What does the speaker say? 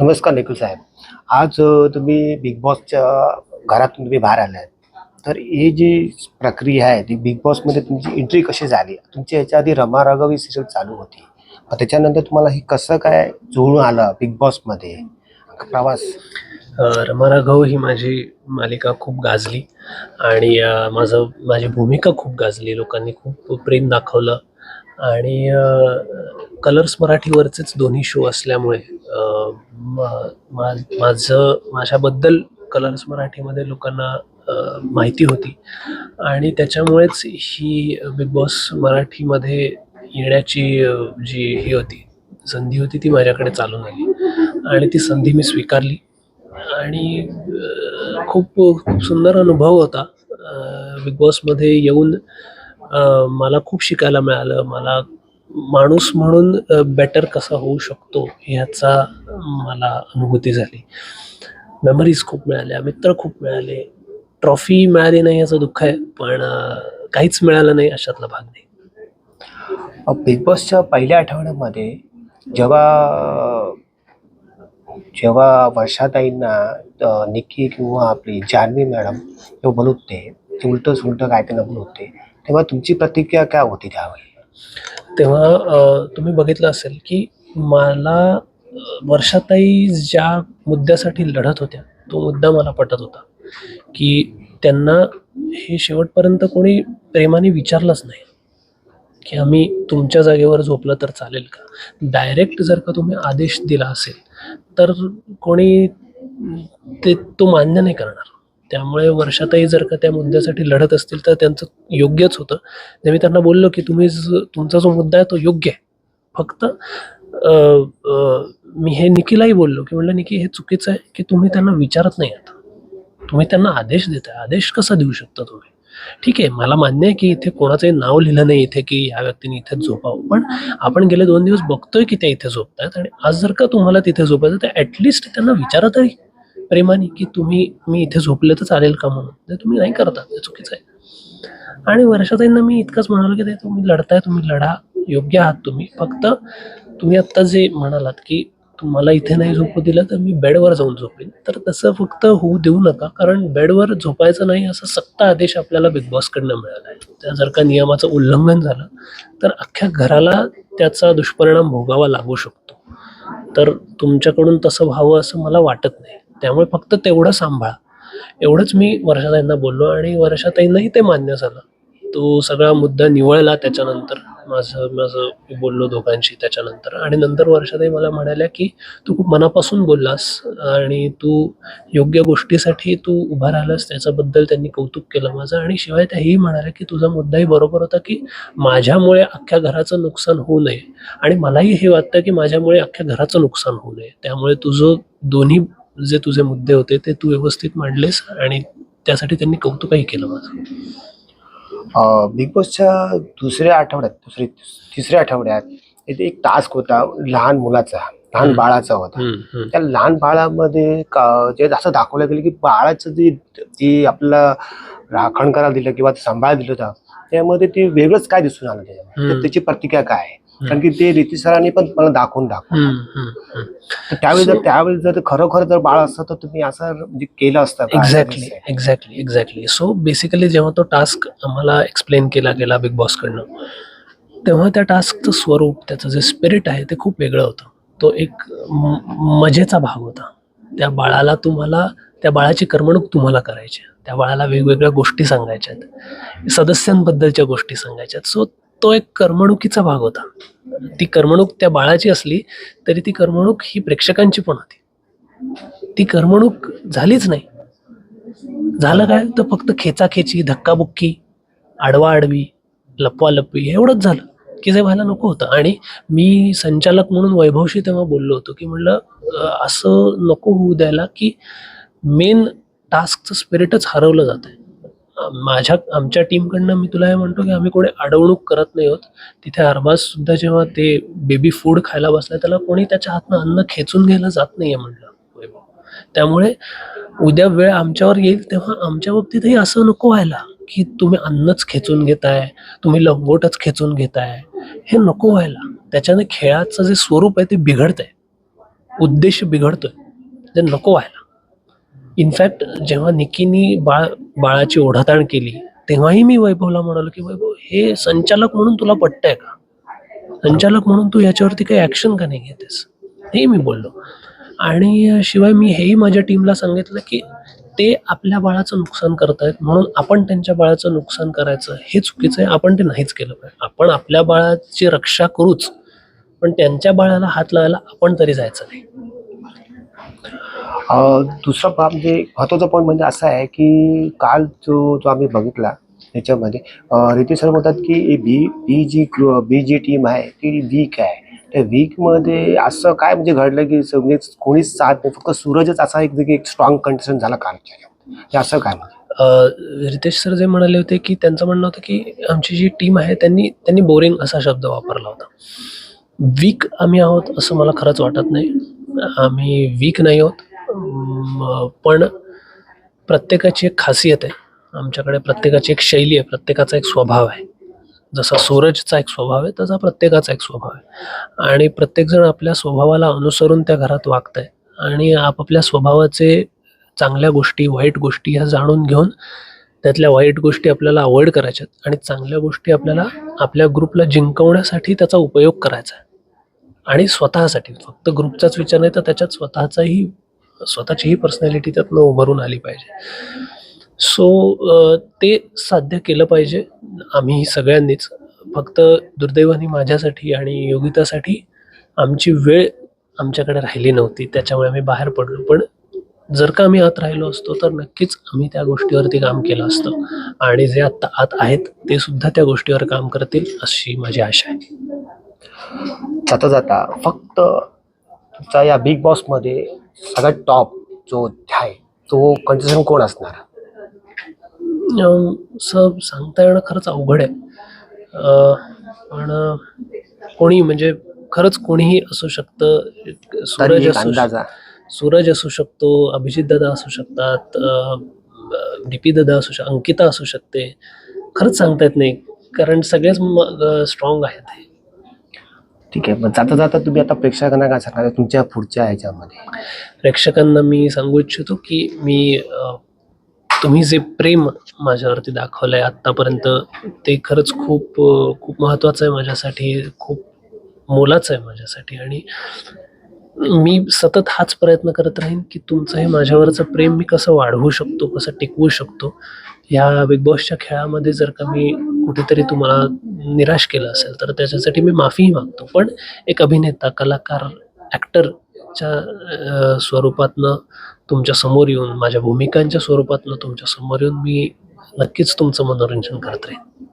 नमस्कार निखिल साहेब. आज तुम्ही बिग बॉसच्या घरातून तुम्ही बाहेर आलात तर ही जी प्रक्रिया आहे ती बिग बॉसमध्ये तुमची एंट्री कशी झाली? तुमची याच्या आधी रमा राघव ही सिरियल चालू होती. मग त्याच्यानंतर तुम्हाला हे कसं काय जुळून आलं बिग बॉसमध्ये प्रवास. रमा राघव ही माझी मालिका खूप गाजली. आणि माझं माझी भूमिका खूप गाजली. लोकांनी खूप प्रेम दाखवलं. आणि कलर्स मराठीवरचेच दोन्ही शो असल्यामुळे मा- माझं माझ्याबद्दल कलर्स मराठीमध्ये लोकांना माहिती होती. आणि त्याच्यामुळेच ही बिग बॉस मराठीमध्ये येण्याची जी ही होती संधी होती ती माझ्याकडे चालून आली. आणि ती संधी मी स्वीकारली. आणि खूप खूप सुंदर अनुभव होता बिग बॉसमध्ये येऊन मला खूप शिकायला मिळालं. मला माणूस म्हणून बेटर कसा होऊ शकतो ह्याचा मला अनुभूती झाली. मेमरीज खूप मिळाल्या मित्र खूप मिळाले. ट्रॉफी मिळाली नाही याचं दुःख आहे पण काहीच मिळालं नाही अशातला भाग नाही. बिग बॉसच्या पहिल्या आठवड्यामध्ये जेव्हा जेव्हा वर्षाताईंना निक्की निकी किंवा आपली जान्हवी मॅडम जेव्हा बोलवते ते उलटं सुलटं काय त्यांना बोलवते तेव्हा तुमची प्रतिक्रिया काय होती त्यावेळी? तेव्हा तुम्ही बघितलं असेल की मला वर्षाताई ज्या मुद्द्यासाठी लढत होत्या तो मुद्दा मला पटत होता की त्यांना हे शेवटपर्यंत कोणी प्रेमाने विचारलंच नाही की आम्ही तुमच्या जागेवर झोपलं तर चालेल का? डायरेक्ट जर का तुम्ही आदेश दिला असेल तर कोणी ते तो मान्य नाही करणार. त्यामुळे वर्षातही जर का त्या मुद्द्यासाठी लढत असतील तर त्यांचं योग्यच होतं. ते मी त्यांना बोललो की तुम्ही तुमचा जो मुद्दा आहे तो योग्य आहे. फक्त मी हे निकीलाही बोललो की म्हणलं निकी हे चुकीचं आहे की तुम्ही त्यांना विचारत नाही आता. तुम्ही त्यांना आदेश देता आदेश कसा देऊ शकता तुम्ही? ठीक आहे मला मान्य आहे की इथे कोणाचंही नाव लिहिलं नाही इथे की ह्या व्यक्तीने इथेच झोपावं. पण आपण गेले दोन दिवस बघतोय की त्या इथे झोपतायत आणि आज जर का तुम्हाला तिथे झोपायचं तर ॲटलिस्ट त्यांना विचारा तरी प्रेमाने की तुम्ही मी इथे झोपले तर चालेल का म्हणून? ते तुम्ही नाही करता ते चुकीचं आहे. आणि वर्षाताईंना मी इतकंच म्हणालो की ते तुम्ही लढताय तुम्ही लढा योग्य आहात तुम्ही. फक्त तुम्ही आत्ता जे म्हणालात की तुम्हाला इथे नाही झोपू दिलं तर मी बेडवर जाऊन झोपेन. तर तसं फक्त होऊ देऊ नका कारण बेडवर झोपायचं नाही असा सत्ता आदेश आपल्याला बिग बॉसकडनं मिळाला आहे. त्या जर का नियमाचं उल्लंघन झालं तर अख्ख्या घराला त्याचा दुष्परिणाम भोगावा लागू शकतो. तर तुमच्याकडून तसं व्हावं असं मला वाटत नाही. त्यामुळे फक्त तेवढं सांभाळा. एवढंच मी वर्षाताईंना बोललो आणि वर्षाताईंनाही ते मान्य झालं. तो सगळा मुद्दा निवळला त्याच्यानंतर. माझं माझं मी बोललो दोघांशी त्याच्यानंतर. आणि नंतर वर्षाताई मला म्हणाल्या की तू खूप मनापासून बोललास आणि तू योग्य गोष्टीसाठी तू उभा राहिलास त्याच्याबद्दल त्यांनी कौतुक केलं माझं आणि शिवाय त्याही म्हणाल्या की तुझा मुद्दाही बरोबर होता की माझ्यामुळे अख्ख्या घराचं नुकसान होऊ नये. आणि मलाही हे वाटतं की माझ्यामुळे अख्ख्या घराचं नुकसान होऊ नये. त्यामुळे तुझं दोन्ही जे तुझे मुद्दे होते ते तू व्यवस्थित मांडलेस आणि त्यासाठी त्यांनी कौतुकही केलं माझं बिग बॉसच्या दुसऱ्या आठवड्यात दुसरी तिसऱ्या आठवड्यात इथे एक टास्क होता लहान मुलाचा लहान. बाळाचा होता. त्या लहान बाळामध्ये जे असं दाखवलं गेलं की बाळाचं जे जी आपल्याला राखण करायला दिलं किंवा सांभाळ दिलं होतं त्यामध्ये ते वेगळंच काय दिसून आलं. त्याची प्रतिक्रिया काय आहे कारण की ते रिती सरांनी पण मला दाखवून दाखवलं. त्यावेळी जर त्यावेळी जर खरोखर जर बाळ असतं तर तुम्ही असं म्हणजे केलं असतं? Exactly exactly exactly so basically जेव्हा तो टास्क आम्हाला एक्सप्लेन केला गेला बिग बॉसकडनं तेव्हा त्या टास्कचं स्वरूप त्याचं जे स्पिरिट आहे ते खूप वेगळं होतं. तो एक मजेचा भाग होता. त्या बाळाला तुम्हाला त्या बाळाची करमणूक तुम्हाला करायची. त्या बाळाला वेगवेगळ्या गोष्टी सांगायच्या आहेत. सदस्यांबद्दलच्या गोष्टी सांगायच्या आहेत. सो तो एक करमणुकीचा भाग होता. ती करमणूक त्या बाळाची असली तरी ती करमणूक ही प्रेक्षकांची पण होती. ती करमणूक झालीच नाही. झालं काय? तर फक्त खेचाखेची धक्काबुक्की आडवाआडवी लपवालपवी एवढंच झालं. की जे व्हायला नको होतं. आणि मी संचालक म्हणून वैभवशी तेव्हा बोललो होतो की म्हणलं असं नको होऊ द्यायला की मेन टास्कचं स्पिरिटच हरवलं जात आहे माझ्या आमच्या टीमकडनं मी तुला हे म्हणतो की आम्ही कोणी अडवणूक करत नाही आहोत तिथे अरबाज सुद्धा जेव्हा ते बेबी फूड खायला बसला त्याला कोणी त्याच्या हातनं अन्न खेचून घ्यायला जात नाहीये म्हणलं त्यामुळे उद्या वेळ आमच्यावर येईल तेव्हा आमच्या बाबतीतही असं नको व्हायला की तुम्ही अन्नच खेचून घेताय तुम्ही लंगोटच खेचून घेताय. हे नको व्हायला. त्याच्याने खेळाचं जे स्वरूप आहे ते बिघडतंय. उद्देश बिघडतोय. ते नको व्हायला. इनफॅक्ट जेव्हा निकीनी बाळ बाळाची ओढाताण केली तेव्हाही मी वैभवला म्हणालो की वैभव हे संचालक म्हणून तुला पटतंय का? संचालक म्हणून तू याच्यावरती काही ॲक्शन का नाही घेतेस? हे मी बोललो. आणि शिवाय मी हेही माझ्या टीमला सांगितलं की ते आपल्या बाळाचं नुकसान करत आहेत म्हणून आपण त्यांच्या बाळाचं नुकसान करायचं हे चुकीचं आहे आपण ते नाहीच केलं पाहिजे. आपण आपल्या बाळाची रक्षा करूच पण त्यांच्या बाळाला हात लावायला आपण तरी जायचं नाही. दुसरा बाब म्हणजे महत्त्वाचा पॉईंट म्हणजे असा आहे की काल जो जो आम्ही बघितला त्याच्यामध्ये रिती रितेश सर म्हणतात की बी बी जी बी जी टीम आहे ती वीक आहे. त्या वीकमध्ये असं काय म्हणजे घडलं की म्हणजे कोणीच साथ नाही फक्त सूरजच असा एक एक स्ट्रॉंग कंडिशन झाला कालच्या असं काय म्हणजे रितेश सर जे म्हणाले होते की त्यांचं म्हणणं होतं की आमची जी टीम आहे त्यांनी त्यांनी बोरिंग असा शब्द वापरला होता. वीक आम्ही आहोत असं मला खरंच वाटत नाही. आम्ही वीक नाही आहोत. पण प्रत्येकाची एक खासियत आहे. आमच्याकडे प्रत्येकाची एक शैली आहे प्रत्येकाचा एक स्वभाव आहे. जसा सूरजचा एक स्वभाव आहे तसा प्रत्येकाचा एक स्वभाव आहे. आणि प्रत्येकजण आपल्या स्वभावाला अनुसरून त्या घरात वागत आहे आणि आपापल्या स्वभावाचे चांगल्या गोष्टी वाईट गोष्टी ह्या जाणून घेऊन त्यातल्या वाईट गोष्टी आपल्याला अवॉइड करायच्यात आणि चांगल्या गोष्टी आपल्याला आपल्या ग्रुपला जिंकवण्यासाठी त्याचा उपयोग करायचा आहे. आणि स्वतःसाठी फक्त ग्रुपचाच विचार नाही तर त्याच्यात स्वतःचाही स्वतःचीही पर्सनॅलिटी त्यातनं उभारून आली पाहिजे. सो ते साध्य केलं पाहिजे. आम्ही सगळ्यांनीच. फक्त दुर्दैवाने माझ्यासाठी आणि योगितासाठी आमची वेळ आमच्याकडे राहिली नव्हती. त्याच्यामुळे आम्ही बाहेर पडलो. पण जर का आम्ही आत राहिलो असतो तर नक्कीच आम्ही त्या गोष्टीवरती काम केलं असतं. आणि जे आत्ता आत आहेत ते सुद्धा त्या गोष्टीवर काम करतील अशी माझी आशा आहे. जाता जाता फक्त तुमचा या बिग बॉसमध्ये सगळ्यात टॉप जो आहे तो कंटेस्टंट कोण असणार? असं सांगता येणं खरंच अवघड आहे. पण कोणी म्हणजे खरंच कोणीही असू शकतं. सूरज असू सूरज असू शकतो अभिजित दादा असू शकतात डीपी दादा असू शक अंकिता असू शकते. खरंच सांगता येत नाही कारण सगळेच स्ट्रॉंग आहेत. हे. ठीक आहे. मग जाता जाता तुम्ही आता प्रेक्षकांना काय सांगाल तुमच्या पुढच्या ह्याच्यामध्ये. प्रेक्षकांना मी सांगू इच्छितो की मी अ, तुम्ही जे प्रेम माझ्यावरती दाखवलं आहे आत्तापर्यंत ते खरंच खूप अ, खूप महत्त्वाचं आहे माझ्यासाठी खूप मोलाचं आहे माझ्यासाठी. आणि मी सतत हाच प्रयत्न करत राहीन की तुमचं हे माझ्यावरचं प्रेम मी कसं वाढवू शकतो कसं टिकवू शकतो ह्या बिग बॉसच्या खेळामध्ये जर का मी कुठेतरी तुम्हाला निराश केलं असेल तर त्याच्यासाठी मी माफीही मागतो. पण एक अभिनेता कलाकार ॲक्टरच्या स्वरूपातनं तुमच्यासमोर येऊन माझ्या भूमिकांच्या स्वरूपातनं तुमच्यासमोर येऊन मी नक्कीच तुमचं मनोरंजन करत राहीन.